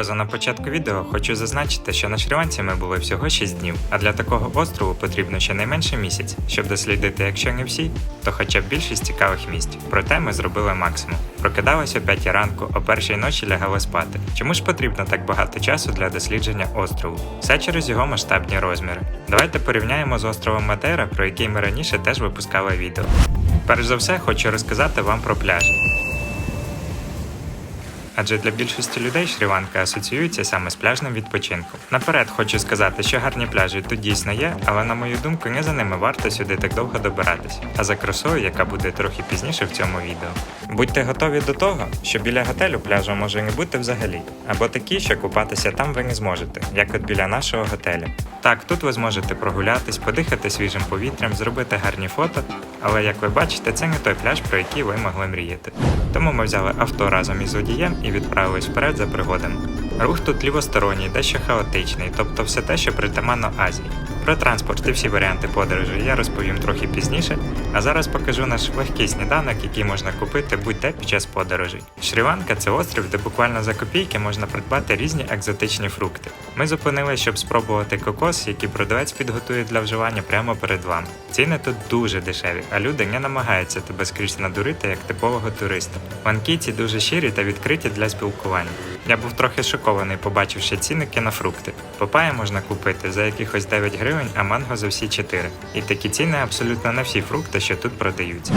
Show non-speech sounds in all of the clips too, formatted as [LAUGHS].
Одразу на початку відео хочу зазначити, що на Шрі-Ланці ми були всього 6 днів, а для такого острову потрібно щонайменше місяць, щоб дослідити, якщо не всі, то хоча б більшість цікавих місць. Проте ми зробили максимум. Прокидалися о 5 ранку, о першій ночі лягали спати. Чому ж потрібно так багато часу для дослідження острову? Все через його масштабні розміри. Давайте порівняємо з островом Матера, про який ми раніше теж випускали відео. Перш за все, хочу розказати вам про пляжі. Адже для більшості людей Шрі-Ланка асоціюється саме з пляжним відпочинком. Наперед хочу сказати, що гарні пляжі тут дійсно є, але на мою думку, не за ними варто сюди так довго добиратись, а за красою, яка буде трохи пізніше в цьому відео. Будьте готові до того, що біля готелю пляжу може не бути взагалі, або такі, що купатися там ви не зможете, як от біля нашого готелю. Так, тут ви зможете прогулятись, подихати свіжим повітрям, зробити гарні фото, але як ви бачите, це не той пляж, про який ви могли мріяти. Тому ми взяли авто разом із водієм і відправились вперед за пригодами. Рух тут лівосторонній, дещо хаотичний, тобто все те, що притаманно Азії. Про транспорт і всі варіанти подорожі я розповім трохи пізніше, а зараз покажу наш легкий сніданок, який можна купити будь-де під час подорожей. Шрі-Ланка це острів, де буквально за копійки можна придбати різні екзотичні фрукти. Ми зупинилися, щоб спробувати кокос, який продавець підготує для вживання прямо перед вами. Ціни тут дуже дешеві, а люди не намагаються тебе скрізь надурити як типового туриста. Ланкійці дуже щирі та відкриті для спілкування. Я був трохи шокований, побачивши цінники на фрукти. Папая можна купити за якихось 9 гривень, а манго за всі 4. І такі ціни абсолютно на всі фрукти, що тут продаються.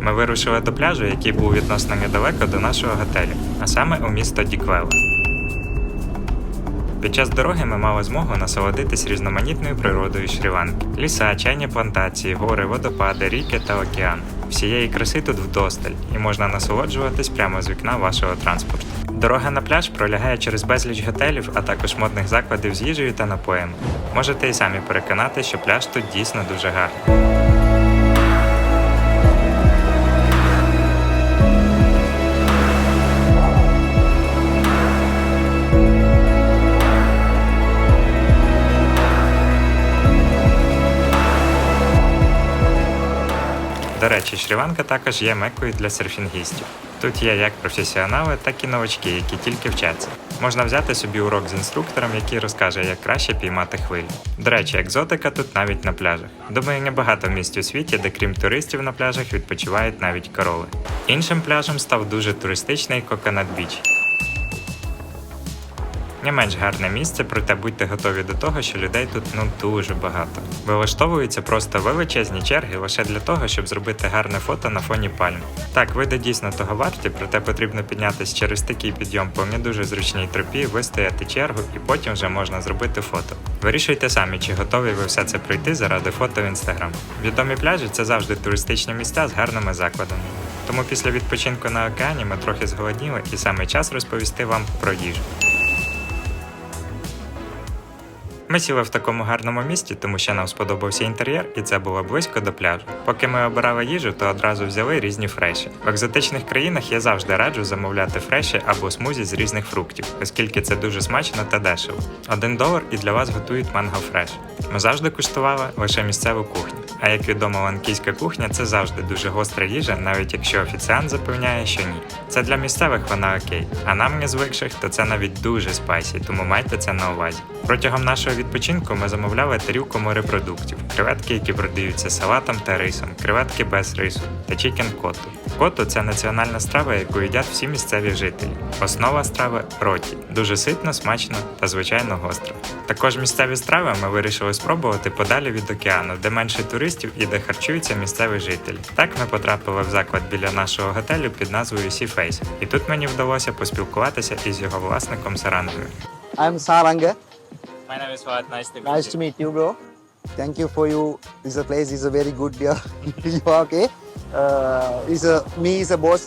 Ми вирушили до пляжу, який був відносно недалеко до нашого готелю, а саме у місто Діквела. Під час дороги ми мали змогу насолодитись різноманітною природою Шрі-Ланки. Ліса, чайні плантації, гори, водопади, ріки та океан. Всієї краси тут вдосталь, і можна насолоджуватись прямо з вікна вашого транспорту. Дорога на пляж пролягає через безліч готелів, а також модних закладів з їжею та напоями. Можете і самі переконати, що пляж тут дійсно дуже гарний. До речі, Шрі-Ланка також є мекою для серфінгістів. Тут є як професіонали, так і новачки, які тільки вчаться. Можна взяти собі урок з інструктором, який розкаже, як краще піймати хвилі. До речі, екзотика тут навіть на пляжах. Думаю, небагато місць у світі, де крім туристів на пляжах відпочивають навіть короли. Іншим пляжем став дуже туристичний Коканат Біч. Не менш гарне місце, проте будьте готові до того, що людей тут ну дуже багато. Вилаштовуються просто величезні черги лише для того, щоб зробити гарне фото на фоні пальм. Так, види дійсно того варті, проте потрібно піднятися через такий підйом по не дуже зручній тропі, вистояти чергу і потім вже можна зробити фото. Вирішуйте самі, чи готові ви все це пройти заради фото в інстаграм. Відомі пляжі це завжди туристичні місця з гарними закладами. Тому після відпочинку на океані ми трохи зголодніли і саме час розповісти вам про їжу. Ми сіли в такому гарному місті, тому що нам сподобався інтер'єр, і це було близько до пляжу. Поки ми обирали їжу, то одразу взяли різні фреші. В екзотичних країнах я завжди раджу замовляти фреші або смузі з різних фруктів, оскільки це дуже смачно та дешево. Один долар і для вас готують манго фреш. Ми завжди куштували лише місцеву кухню. А як відомо, ланкійська кухня це завжди дуже гостра їжа, навіть якщо офіціант запевняє, що ні. Це для місцевих вона окей, а нам не звикших, то це навіть дуже спайсі, тому майте це на увазі. Протягом нашого відпочинку ми замовляли тарілку морепродуктів, креветки, які продаються салатом та рисом, креветки без рису та чікен коту. Коту це національна страва, яку їдять всі місцеві жителі. Основа страви роті, дуже ситно, смачно та звичайно гостро. Також місцеві страви ми вирішили спробувати подалі від океану, де менше туристів і де харчуються місцеві жителі. Так ми потрапили в заклад біля нашого готелю під назвою Sea Face. І тут мені вдалося поспілкуватися із його власником Сарангою. I'm Saranga. My name is Fahad. Nice to Nice to meet you, bro. Thank you for you. This place is a very good. Yeah, you are okay. Uh, is a me is a boss.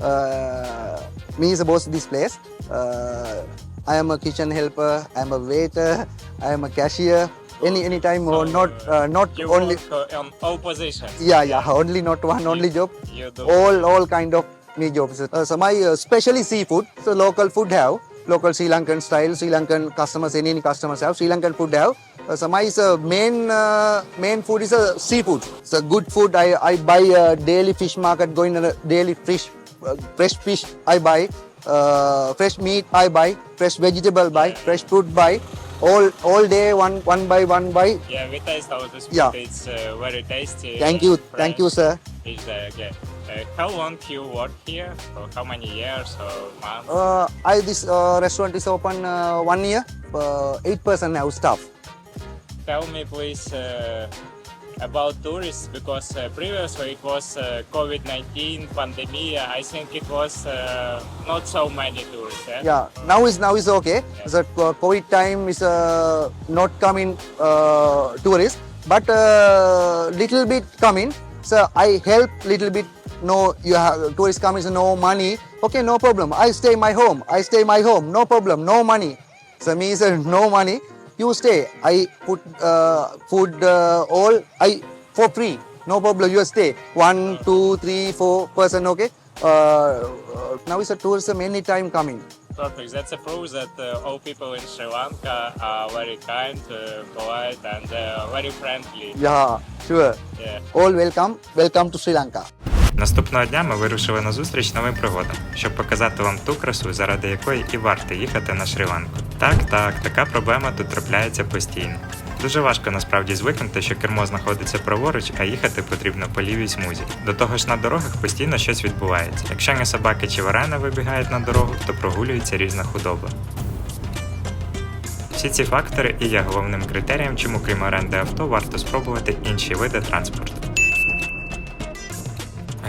Uh, me is a boss of this place. Uh, I am a kitchen helper. I am a waiter. I am a cashier. Any any time or not uh, not You only. work uh, on all positions. Yeah, yeah. Only not one only job. You do. All all kind of me jobs. Uh, so my uh, especially seafood. So local food have local Sri Lankan style. Sri Lankan customers any, any customers have Sri Lankan food have. Uh, so my uh, main uh, main food is uh, seafood. So good food. I I buy uh, daily fish market. Going a daily fish uh, fresh fish. I buy uh, fresh meat. I buy fresh vegetable. Buy fresh fruit. Buy all all day one one by one by. Yeah, we taste all this food. Yeah. It's uh, very tasty. Thank you, thank you, sir. Uh, yeah. Uh, how long you work here? For how many years or months? Uh, I this uh, restaurant is open uh, one year. Uh, eight person have staff. Tell me please uh, about tourists because uh, previously it was uh, COVID-19 pandemic. I think it was uh, not so many tourists. Eh? Yeah, now is now is okay. The uh, COVID time is uh, not coming uh, tourist, but uh, little bit coming. So I help little bit. No, you have tourist coming. So no money. Okay, no problem. I stay my home. I stay my home. No problem. No money. So me said no money. You stay. I put uh, food uh, all I for free. No problem. You stay. One, two, three, four person. Okay. Uh, uh, now is a tourism anytime coming. Perfect. That's a proof that uh, all people in Sri Lanka are very kind, uh, polite, and uh, very friendly. Yeah, sure. Yeah. All welcome. Welcome to Sri Lanka. Наступного дня ми вирушили на зустріч новим пригодам, щоб показати вам ту красу, заради якої і варто їхати на Шрі-Ланку. Так, так, така проблема тут трапляється постійно. Дуже важко насправді звикнути, що кермо знаходиться праворуч, а їхати потрібно по лівій смузі. До того ж на дорогах постійно щось відбувається. Якщо не собаки чи варени вибігають на дорогу, то прогулюється різна худоба. Всі ці фактори і є головним критерієм, чому крім оренди авто варто спробувати інші види транспорту.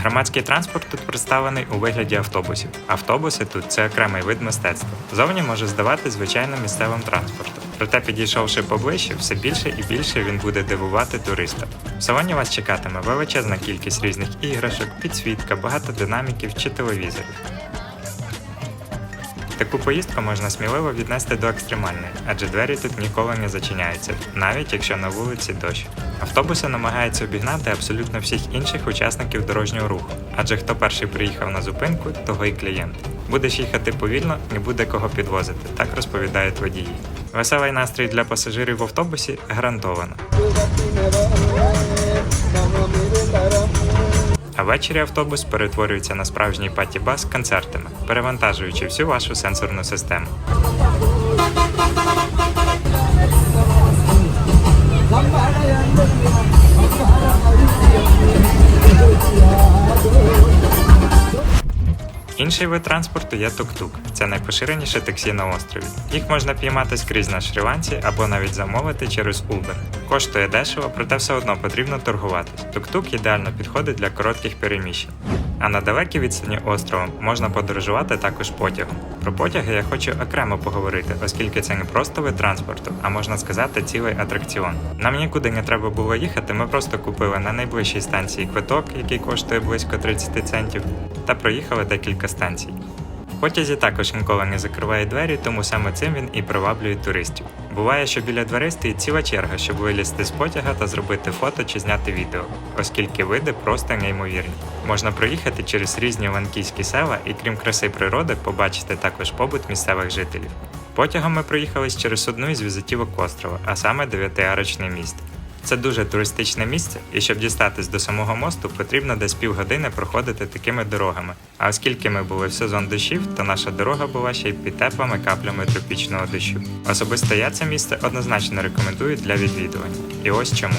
Громадський транспорт тут представлений у вигляді автобусів. Автобуси тут це окремий вид мистецтва. Зовні може здавати звичайним місцевим транспортом. Проте, підійшовши поближче, все більше і більше він буде дивувати туриста. В салоні вас чекатиме величезна кількість різних іграшок, підсвітка, багато динаміків чи телевізорів. Таку поїздку можна сміливо віднести до екстремальної, адже двері тут ніколи не зачиняються, навіть якщо на вулиці дощ. Автобуси намагаються обігнати абсолютно всіх інших учасників дорожнього руху, адже хто перший приїхав на зупинку, того й клієнт. Будеш їхати повільно, не буде кого підвозити, так розповідають водії. Веселий настрій для пасажирів в автобусі гарантовано. А ввечері автобус перетворюється на справжній паті-бас з концертами, перевантажуючи всю вашу сенсорну систему. Інший вид транспорту є тук-тук. Це найпоширеніше таксі на острові. Їх можна піймати скрізь на Шрі-Ланці або навіть замовити через Uber. Коштує дешево, проте все одно потрібно торгуватись. Тук-тук ідеально підходить для коротких переміщень. А на далекій відстані островом можна подорожувати також потягом. Про потяги я хочу окремо поговорити, оскільки це не просто вид транспорту, а можна сказати цілий атракціон. Нам нікуди не треба було їхати, ми просто купили на найближчій станції квиток, який коштує близько 30 центів, та проїхали декілька станцій. В потязі також ніколи не закриває двері, тому саме цим він і приваблює туристів. Буває, що біля дверей стоїть ціла черга, щоб вилізти з потяга та зробити фото чи зняти відео, оскільки види просто неймовірні. Можна проїхати через різні ланкійські села і крім краси природи, побачити також побут місцевих жителів. Потягом ми проїхались через одну із візитівок острова, а саме дев'ятиарочний міст. Це дуже туристичне місце, і щоб дістатись до самого мосту, потрібно десь півгодини проходити такими дорогами. А оскільки ми були в сезон дощів, то наша дорога була ще й під теплими каплями тропічного дощу. Особисто я це місце однозначно рекомендую для відвідування. І ось чому.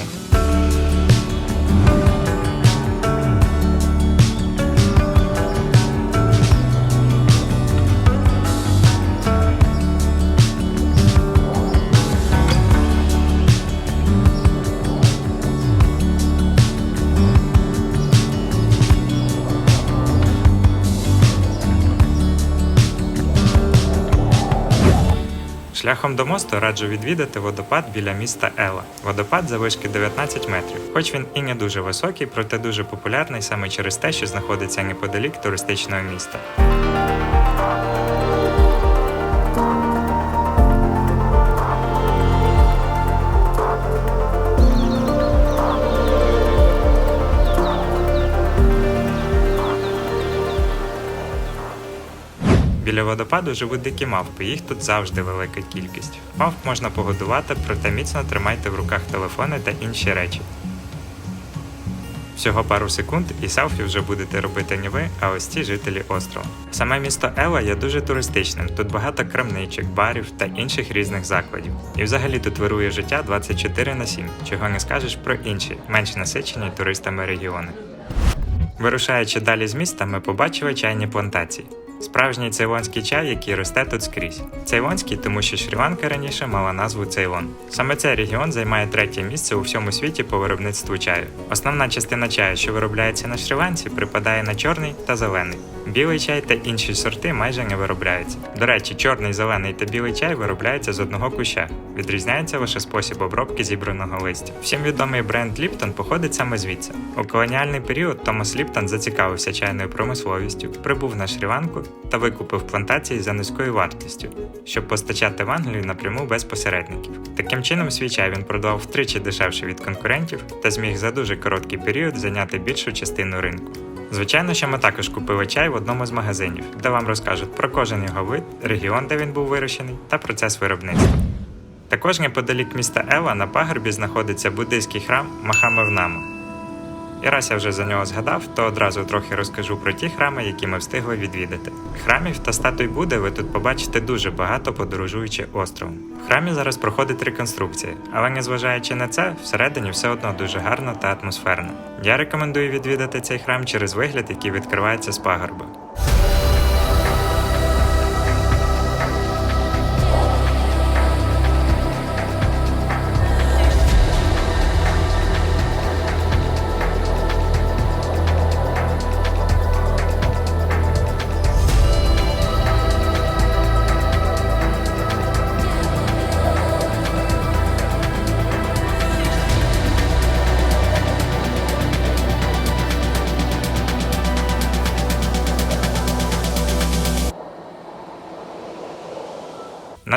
Шляхом до мосту раджу відвідати водопад біля міста Ела. Водопад завишки 19 метрів. Хоч він і не дуже високий, проте дуже популярний саме через те, що знаходиться неподалік туристичного міста. Біля водопаду живуть дикі мавпи, їх тут завжди велика кількість. Мавп можна погодувати, проте міцно тримайте в руках телефони та інші речі. Всього пару секунд і селфі вже будете робити не ви, а ось ці жителі острова. Саме місто Ела є дуже туристичним. Тут багато крамничок, барів та інших різних закладів. І взагалі тут вирує життя 24 на 7, чого не скажеш про інші, менш насичені туристами регіони. Вирушаючи далі з міста, ми побачили чайні плантації. Справжній цейлонський чай, який росте тут скрізь. Цейлонський, тому що Шрі-Ланка раніше мала назву Цейлон. Саме цей регіон займає третє місце у всьому світі по виробництву чаю. Основна частина чаю, що виробляється на Шрі-Ланці, припадає на чорний та зелений. Білий чай та інші сорти майже не виробляються. До речі, чорний, зелений та білий чай виробляються з одного куща. Відрізняється лише спосіб обробки зібраного листя. Всім відомий бренд Ліптон походить саме звідси. У колоніальний період Томас Ліптон зацікавився чайною промисловістю, прибув на Шрі-Ланку та викупив плантації за низькою вартістю, щоб постачати в Англію напряму без посередників. Таким чином, свій чай він продавав втричі дешевше від конкурентів та зміг за дуже короткий період зайняти більшу частину ринку. Звичайно, що ми також купили чай в одному з магазинів, де вам розкажуть про кожен його вид, регіон, де він був вирощений, та процес виробництва. Також неподалік міста Ела на пагорбі знаходиться буддийський храм Махамевнама. І раз я вже за нього згадав, то одразу трохи розкажу про ті храми, які ми встигли відвідати. Храмів та статуй буде ви тут побачите дуже багато, подорожуючи островом. В храмі зараз проходить реконструкція, але незважаючи на це, всередині все одно дуже гарно та атмосферно. Я рекомендую відвідати цей храм через вигляд, який відкривається з пагорба.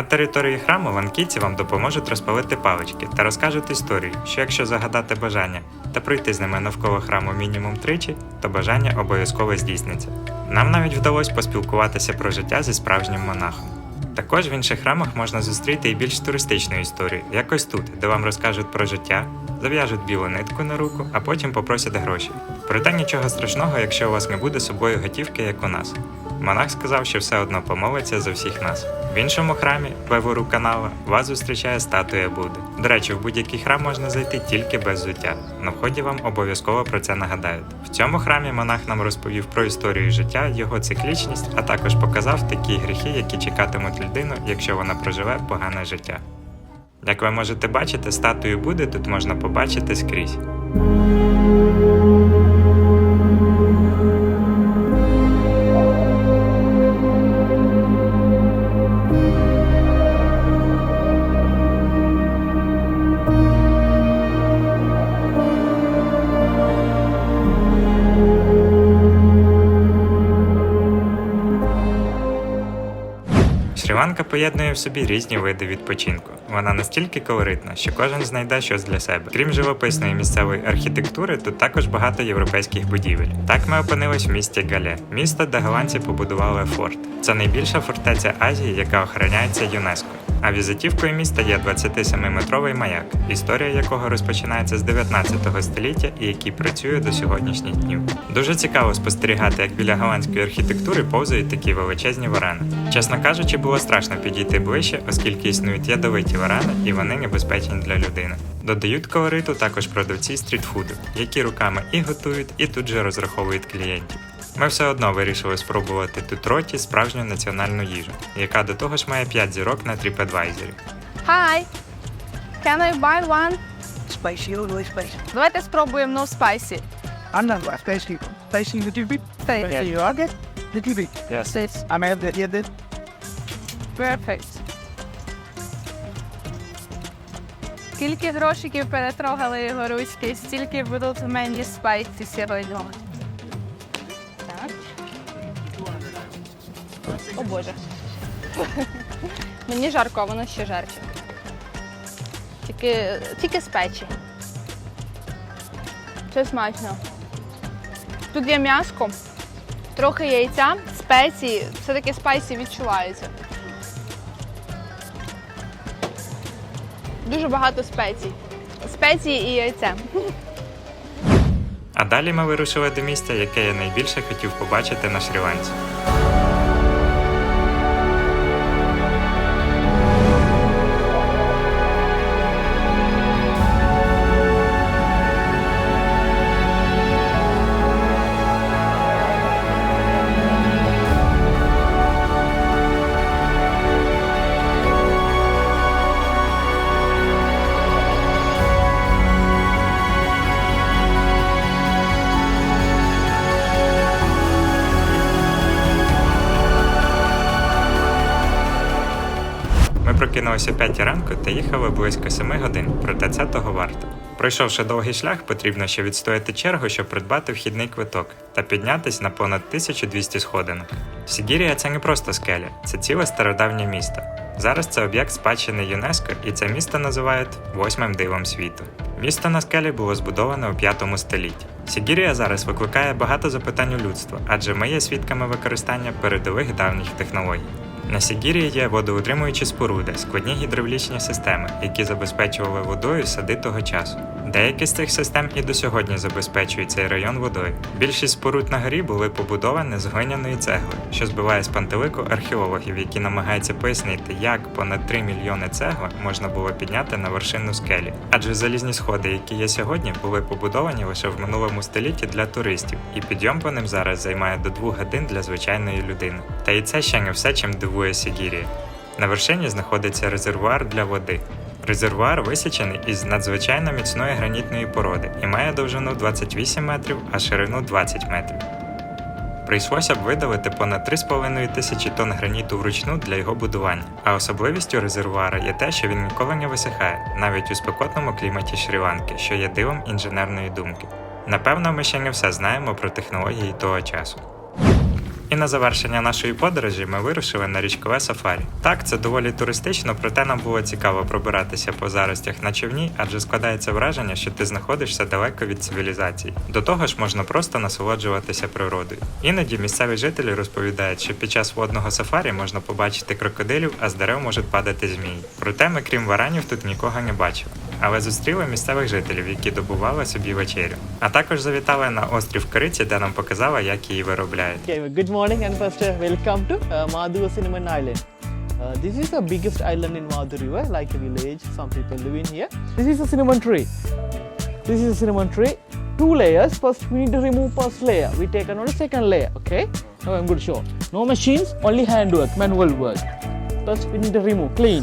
На території храму ланкійці вам допоможуть розпалити палички та розкажуть історію, що якщо загадати бажання та пройти з ними навколо храму мінімум тричі, то бажання обов'язково здійсниться. Нам навіть вдалося поспілкуватися про життя зі справжнім монахом. Також в інших храмах можна зустріти і більш туристичну історію, як ось тут, де вам розкажуть про життя, зав'яжуть білу нитку на руку, а потім попросять гроші. Проте нічого страшного, якщо у вас не буде з собою готівки, як у нас. Монах сказав, що все одно помолиться за всіх нас. В іншому храмі, Вевору канала, вас зустрічає статуя Будди. До речі, в будь-який храм можна зайти тільки без взуття. На вході вам обов'язково про це нагадають. В цьому храмі монах нам розповів про історію життя, його циклічність, а також показав такі гріхи, які чекатимуть людину, якщо вона проживе погане життя. Як ви можете бачити, статую Будди тут можна побачити скрізь. Шрі-Ланка поєднує в собі різні види відпочинку. Вона настільки колоритна, що кожен знайде щось для себе. Крім живописної місцевої архітектури, тут також багато європейських будівель. Так ми опинились в місті Гале, місто, де голландці побудували форт. Це найбільша фортеця Азії, яка охороняється ЮНЕСКО. А візитівкою міста є 27-метровий маяк, історія якого розпочинається з 19 століття і який працює до сьогоднішніх днів. Дуже цікаво спостерігати, як біля голландської архітектури повзають такі величезні варани. Чесно кажучи, було страшно підійти ближче, оскільки існують ядовиті варани і вони небезпечні для людини. Додають колориту також продавці стрітфуду, які руками і готують, і тут же розраховують клієнтів. Ми все одно вирішили спробувати тут роті справжню національну їжу, яка до того ж має 5 зірок на TripAdvisor. Hi! Can I buy one? Spicy or spicy? Давайте спробуємо no spicy. I'm not spicy. Spicy little bit. Spicy. You are good? Little bit. Yes. This I'm have that here perfect. Скільки грошиків перетрогали його ручки, стільки будуть мені спайсі сьогодні. О Боже. Мені жарко, воно ще жарче. Тільки, тільки з печі. Це смачно. Тут є м'яско, трохи яйця, спеції, все-таки спайсі відчувається. Дуже багато спецій. Спеції і яйце. А далі ми вирушили до місця, яке я найбільше хотів побачити на Шрі-Ланці. Ми прокинулися о 5 ранку та їхали близько 7 годин, проте це того варто. Пройшовши довгий шлях, потрібно ще відстояти чергу, щоб придбати вхідний квиток та піднятись на понад 1200 сходинок. Сігірія це не просто скеля, це ціле стародавнє місто. Зараз це об'єкт спадщини ЮНЕСКО, і це місто називають восьмим дивом світу. Місто на скелі було збудоване у 5 столітті. Сігірія зараз викликає багато запитань у людства, адже ми є свідками використання передових давніх технологій. На Сігірії є водоутримуючі споруди, складні гідравлічні системи, які забезпечували водою сади того часу. Деякі з цих систем і до сьогодні забезпечують цей район водою. Більшість споруд на горі були побудовані з глиняної цегли, що збиває з пантелику археологів, які намагаються пояснити, як понад 3 мільйони цегли можна було підняти на вершину скелі. Адже залізні сходи, які є сьогодні, були побудовані лише в минулому столітті для туристів, і підйом по ним зараз займає до 2 годин для звичайної людини. Та і це ще не все, чим дивує Сігірія. На вершині знаходиться резервуар для води. Резервуар висічений із надзвичайно міцної гранітної породи і має довжину 28 метрів, а ширину 20 метрів. Прийшлося б видалити понад 3,5 тисячі тонн граніту вручну для його будування. А особливістю резервуара є те, що він ніколи не висихає, навіть у спекотному кліматі Шрі-Ланки, що є дивом інженерної думки. Напевно, ми ще не все знаємо про технології того часу. І на завершення нашої подорожі ми вирушили на річкове сафарі. Так, це доволі туристично, проте нам було цікаво пробиратися по заростях на човні, адже складається враження, що ти знаходишся далеко від цивілізації. До того ж, можна просто насолоджуватися природою. Іноді місцеві жителі розповідають, що під час водного сафарі можна побачити крокодилів, а з дерев можуть падати змії. Проте ми, крім варанів, тут нікого не бачили. Але зустріли місцевих жителів, які добували собі вечерю. А також завітали на острів Криці, де нам показали, як її виробляють. Okay, good morning and first uh, welcome to uh, Madhu Cinnamon Island. Uh, this is the biggest island in Madhu River, like a village. Some people live in here. This is a cinnamon tree. This is a cinnamon tree. Two layers. First, we need to remove first layer. We take another second layer. Okay. Now I'm going to show. No machines, only handwork, manual work. First, we need to remove, clean.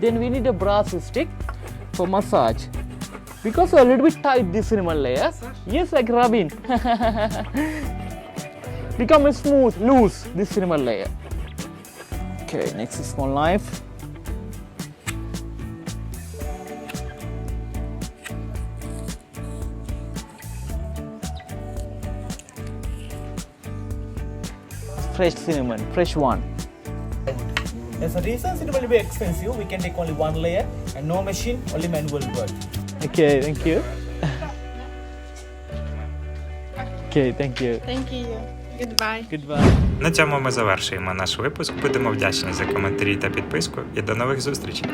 Then we need a brass stick for massage. Because a little bit tight this cinnamon layer. Yes, like rubbing. [LAUGHS] Become smooth, loose this cinnamon layer. Okay, next is small knife. Fresh cinnamon, fresh one. There's a reason it will be expensive. We can take only one layer and no machine, only manual work. Okay, thank you. okay, thank you. Thank you. Goodbye. Goodbye. На цьому ми завершуємо наш випуск. Будемо вдячні за коментарі та підписку і до нових зустрічей.